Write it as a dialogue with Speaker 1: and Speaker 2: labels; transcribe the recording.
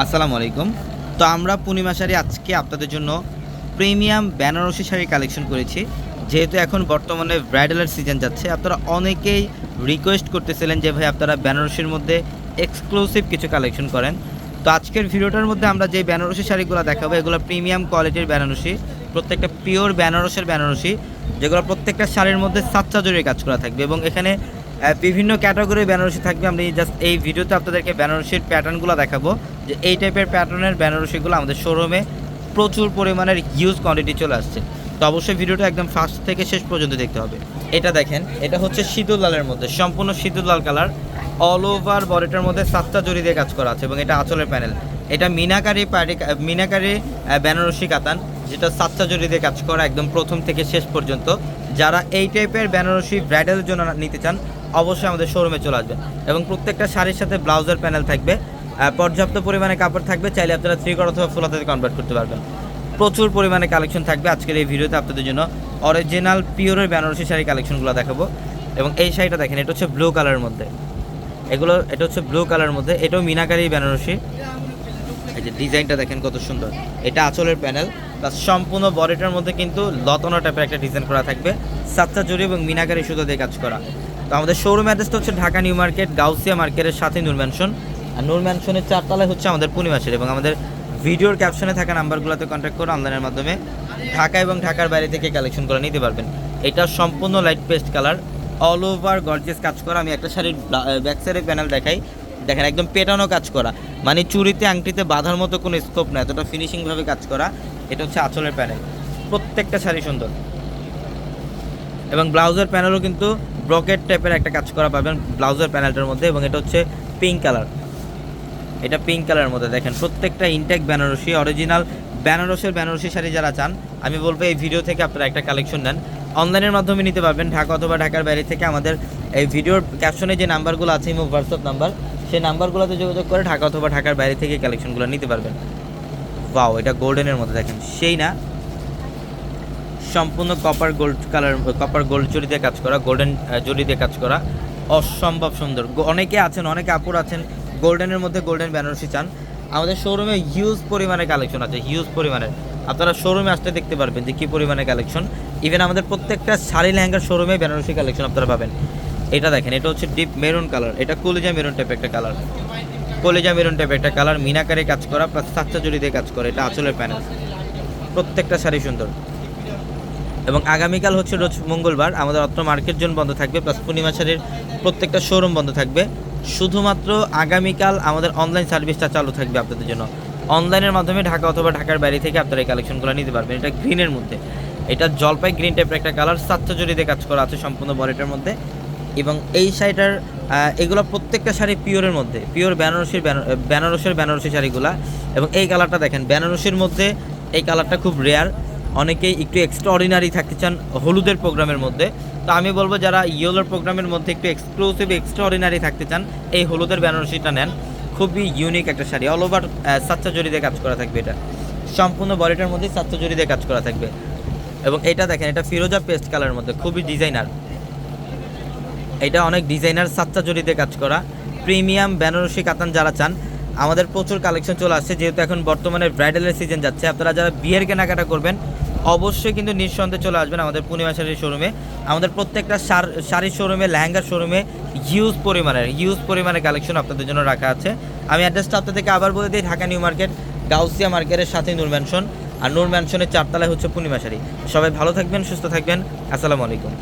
Speaker 1: আসসালামু আলাইকুম। তো আমরা পূর্ণিমা শাড়ি আজকে আপনাদের জন্য প্রিমিয়াম বেনারসি শাড়ি কালেকশন করেছি। যেহেতু এখন বর্তমানে ব্রাইডালের সিজন যাচ্ছে, আপনারা অনেকেই রিকোয়েস্ট করতেছিলেন যে ভাই আপনারা বেনারসির মধ্যে এক্সক্লুসিভ কিছু কালেকশন করেন। তো আজকের ভিডিওটার মধ্যে আমরা যে বেনারসি শাড়িগুলো দেখাবো, এগুলো প্রিমিয়াম কোয়ালিটির বেনারসি, প্রত্যেকটা পিওর বেনারসের বেনারসি, যেগুলো প্রত্যেকটা শাড়ির মধ্যে সাতটা জরির কাজ করা থাকবে এবং এখানে বিভিন্ন ক্যাটাগরির বেনারসি থাকবে। আমি জাস্ট এই ভিডিওতে আপনাদেরকে বেনারসির প্যাটার্নগুলো দেখাবো। যে এই টাইপের প্যাটার্নের বেনারসিগুলো আমাদের শোরুমে প্রচুর পরিমাণের হিউজ কোয়ান্টিটি চলে আসছে। তো অবশ্যই ভিডিওটা একদম ফার্স্ট থেকে শেষ পর্যন্ত দেখতে হবে। এটা দেখেন, এটা হচ্ছে শীতল লালের মধ্যে, সম্পূর্ণ শীতল লাল কালার অল ওভার বডিটার মধ্যে সাতটা জড়ি দিয়ে কাজ করা আছে এবং এটা আঁচলের প্যানেল এটা মিনাকারি পাড়ি মিনাকারি বেনারসি কাতান, যেটা সাতটা জড়ি দিয়ে কাজ করা একদম প্রথম থেকে শেষ পর্যন্ত। যারা এই টাইপের বেনারসি ব্রাইডালের জন্য নিতে চান, অবশ্যই আমাদের শোরুমে চলে আসবেন। এবং প্রত্যেকটা শাড়ির সাথে ব্লাউজের প্যানেল থাকবে। পর্যাপ্ত পরিমাণে কাপড় থাকবে, চাইলে আপনারা থ্রি কট অথবা ফুল হাতে কনভার্ট করতে পারবেন। প্রচুর পরিমাণে কালেকশন থাকবে আজকের এই ভিডিওতে আপনাদের জন্য। অরিজিনাল পিওরের বেনারসি শাড়ি কালেকশনগুলো দেখাবো। এবং এই শাড়িটা দেখেন, এটা হচ্ছে ব্লু কালারের মধ্যে। এগুলো, এটা হচ্ছে ব্লু কালারের মধ্যে। এটাও মিনাকারি বেনারসি এই যে ডিজাইনটা দেখেন কত সুন্দর। এটা আঁচলের প্যানেল। প্লাস সম্পূর্ণ বডিটার মধ্যে কিন্তু লতনা টাইপের একটা ডিজাইন করা থাকবে। সাতটা জুড়ি এবং মিনাকারি সুতো দিয়ে কাজ করা। তো আমাদের শোরুম অ্যাড্রেসটা হচ্ছে ঢাকা নিউ মার্কেট, গাউসিয়া মার্কেটের সাথে নূর ম্যানশন আর নূর ম্যানশনের চারতলায় হচ্ছে আমাদের পূর্ণিমাসের এবং আমাদের ভিডিওর ক্যাপশনে থাকা নাম্বারগুলোতে কন্ট্যাক্ট করে অনলাইনের মাধ্যমে ঢাকা এবং ঢাকার বাইরে থেকে কালেকশন করে নিতে পারবেন। এটা সম্পূর্ণ light paste colour all over gorgeous কাজ করা। আমি একটা শাড়ির ব্যাক সাইডের প্যানেল দেখাই। দেখেন একদম পেটানো কাজ করা। মানে চুরিতে আংটিতে বাঁধার মতো কোনো স্কোপ না, এতটা ফিনিশিংভাবে কাজ করা। এটা হচ্ছে আঁচলের প্যানেল প্রত্যেকটা শাড়ি সুন্দর। এবং ব্লাউজের প্যানেলও কিন্তু ব্রকেট টাইপের একটা কাজ করা পাবেন ব্লাউজের প্যানেলটার মধ্যে। এবং এটা হচ্ছে পিঙ্ক কালার এটা পিঙ্ক কালারের মধ্যে। দেখেন, প্রত্যেকটা ইনটেক বেনারসি অরিজিনাল বেনারসের বেনারসি শাড়ি যারা চান, আমি বলব এই ভিডিও থেকে আপনারা একটা কালেকশন নেন। অনলাইনের মাধ্যমে নিতে পারবেন, ঢাকা অথবা ঢাকার বাইরে থেকে আমাদের এই ভিডিওর ক্যাপশনে যে নাম্বারগুলো আছে, ইমো হোয়াটসঅ্যাপ নাম্বার সেই নাম্বারগুলোতে যোগাযোগ করে ঢাকা অথবা ঢাকার বাইরে থেকে কালেকশনগুলো নিতে পারবেন। ওয়াও এটা গোল্ডেনের মধ্যে দেখেন। সেই না, সম্পূর্ণ copper gold colour copper gold জড়ি দিয়ে কাজ করা গোল্ডেন জড়ি দিয়ে কাজ করা। অসম্ভব সুন্দর। অনেকে আছেন, অনেকে আপুর আছেন গোল্ডেনের মধ্যে গোল্ডেন বেনারসি চান। আমাদের শোরুমে হিউজ পরিমাণে কালেকশন আছে হিউজ পরিমাণের আপনারা শোরুমে আসতে দেখতে পারবেন যে কী পরিমাণে কালেকশন ইভেন আমাদের প্রত্যেকটা শাড়ি লেহেঙ্গার শোরুমে বেনারসি কালেকশন আপনারা পাবেন। এটা দেখেন, এটা হচ্ছে ডিপ মেরুন কালার এটা কলিজা মেরুন টাইপের একটা কালার কলিজা মেরুন টাইপের একটা কালার মিনাকারে কাজ করা প্লাস সাতটা জড়ি দিয়ে কাজ করে, এটা আঁচলের প্যানেল প্রত্যেকটা শাড়ি সুন্দর। এবং আগামীকাল হচ্ছে রোজ মঙ্গলবার, আমাদের অত্র মার্কেট জোন বন্ধ থাকবে প্লাস পূর্ণিমা শাড়ির প্রত্যেকটা শোরুম বন্ধ থাকবে। শুধুমাত্র আগামীকাল আমাদের অনলাইন সার্ভিসটা চালু থাকবে আপনাদের জন্য। অনলাইনের মাধ্যমে ঢাকা অথবা ঢাকার বাইরে থেকে আপনারা এই কালেকশনগুলো নিতে পারবেন। এটা গ্রিনের মধ্যে। এটা জলপাই গ্রিন টাইপের একটা কালার জড়িতে কাজ করা আছে সম্পূর্ণ বডিটার মধ্যে। এবং এই শাড়িটার এগুলো প্রত্যেকটা শাড়ি পিওরের মধ্যে। পিওর বেনারসির বেনা- বেনারসের বেনারসি শাড়িগুলা। এবং এই কালারটা দেখেন, বেনারসির মধ্যে এই কালারটা খুব রেয়ার অনেকেই একটু এক্সট্রা অর্ডিনারি থাকতে চান হলুদের প্রোগ্রামের মধ্যে। তো আমি বলব যারা ইয়েলোর প্রোগ্রামের মধ্যে একটু এক্সক্লুসিভ এক্সট্রা অর্ডিনারি থাকতে চান, এই হলুদের বেনারসিটা নেন। খুবই ইউনিক একটা শাড়ি। অল ওভার জড়ি দিয়ে কাজ করা থাকবে এটা। সম্পূর্ণ বডিটার মধ্যে জড়ি দিয়ে কাজ করা থাকবে। এবং এটা দেখেন, এটা ফিরোজা পেস্ট কালারের মধ্যে, খুবই ডিজাইনার এটা অনেক ডিজাইনার সাতটা জড়িতে কাজ করা। প্রিমিয়াম বেনারসি কাতান যারা চান, আমাদের প্রচুর কালেকশন চলে আসছে। যেহেতু এখন বর্তমানে ব্রাইডালের সিজন যাচ্ছে, আপনারা যারা বিয়ের কেনাকাটা করবেন অবশ্যই কিন্তু নিঃসন্দেহে চলে আসবেন আমাদের পূর্ণিমা শাড়ির শোরুমে আমাদের প্রত্যেকটা শাড়ির শোরুমে লেহেঙ্গার শোরুমে হিউজ পরিমাণের হিউজ পরিমাণের কালেকশন আপনাদের জন্য রাখা আছে। আমি অ্যাড্রেসটা আপনাদেরকে আবার বলে দিই, ঢাকা নিউ মার্কেট গাউসিয়া মার্কেটের সাথে নূর ম্যানশন আর নূর ম্যানশনের চারতলায় হচ্ছে পূর্ণিমা শাড়ি। সবাই ভালো থাকবেন, সুস্থ থাকবেন। আসসালামু আলাইকুম।